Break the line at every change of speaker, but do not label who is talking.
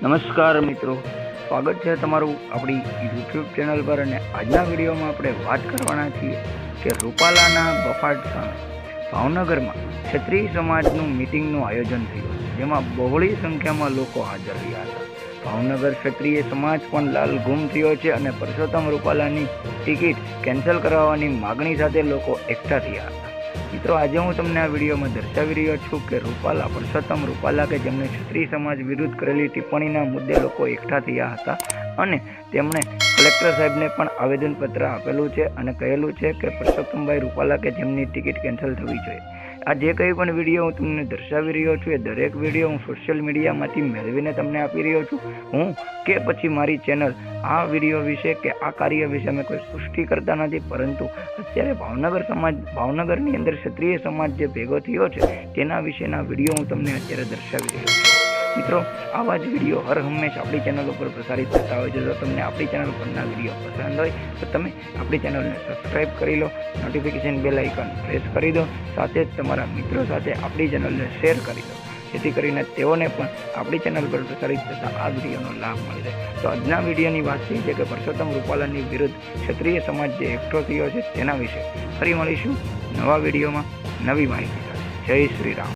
નમસ્કાર મિત્રો. સ્વાગત છે તમારું આપણી યુટ્યુબ ચેનલ પર અને આજના વિડીયોમાં આપણે વાત કરવાના છીએ કે રૂપાલાના બફાટ સામે ભાવનગરમાં ક્ષત્રિય સમાજનું મિટિંગનું આયોજન થયું જેમાં બહોળી સંખ્યામાં લોકો હાજર રહ્યા હતા. ભાવનગર ક્ષત્રિય સમાજ પણ લાલ ગુમ થયો છે અને પરસોત્તમ રૂપાલાની ટિકિટ કેન્સલ કરાવવાની માગણી સાથે લોકો એકઠા થયા હતા. મિત્રો, આજે હું તમને આ વિડીયોમાં દર્શાવી રહ્યો છું કે રૂપાલા પરસોત્તમ રૂપાલા કે જેમણે ક્ષત્રિય સમાજ વિરુદ્ધ કરેલી ટિપ્પણીના મુદ્દે લોકો એકઠા થયા હતા અને તેમણે કલેક્ટર સાહેબને પણ આવેદનપત્ર આપેલું છે અને કહેલું છે કે પરસોત્તમભાઈ રૂપાલા કે જેમની ટિકિટ કેન્સલ થવી જોઈએ. આ જે કંઈ પણ વીડિયો હું તમને દર્શાવી રહ્યો છું, એ દરેક વીડિયો હું સોશિયલ મીડિયામાંથી મેળવીને તમને આપી રહ્યો છું. હું કે પછી મારી ચેનલ આ વીડિયો વિશે કે આ કાર્ય વિશે અમે કોઈ પુષ્ટિ કરતા નથી, પરંતુ અત્યારે ભાવનગર સમાજ, ભાવનગરની અંદર ક્ષત્રિય સમાજ જે ભેગો થયો છે, તેના વિશેના વીડિયો હું તમને અત્યારે દર્શાવી રહ્યો છું. મિત્રો, આવા જ વીડિયો હર હંમેશા આપણી ચેનલ ઉપર પ્રસારિત થતા હોય છે. જો તમને આપણી ચેનલ પરના વીડિયો પસંદ હોય, તો તમે આપણી ચેનલને સબસ્ક્રાઈબ કરી લો. નોટિફિકેશન બેલ આઇકન પ્રેસ કરી દો. સાથે જ તમારા મિત્રો સાથે આપણી ચેનલને શેર કરી દો. જેથી કરીને તેઓને પણ આપણી ચેનલ પર પ્રસારિત થતા આ વિડીયોનો લાભ મળી રહે. તો આજના વિડીયોની વાત એ છે કે પરસોત્તમ રૂપાલાની વિરુદ્ધ ક્ષત્રિય સમાજ જે એકઠો થયો છે તેના વિશે ફરી મળીશું નવા વિડીયોમાં નવી માહિતી જય શ્રી રામ.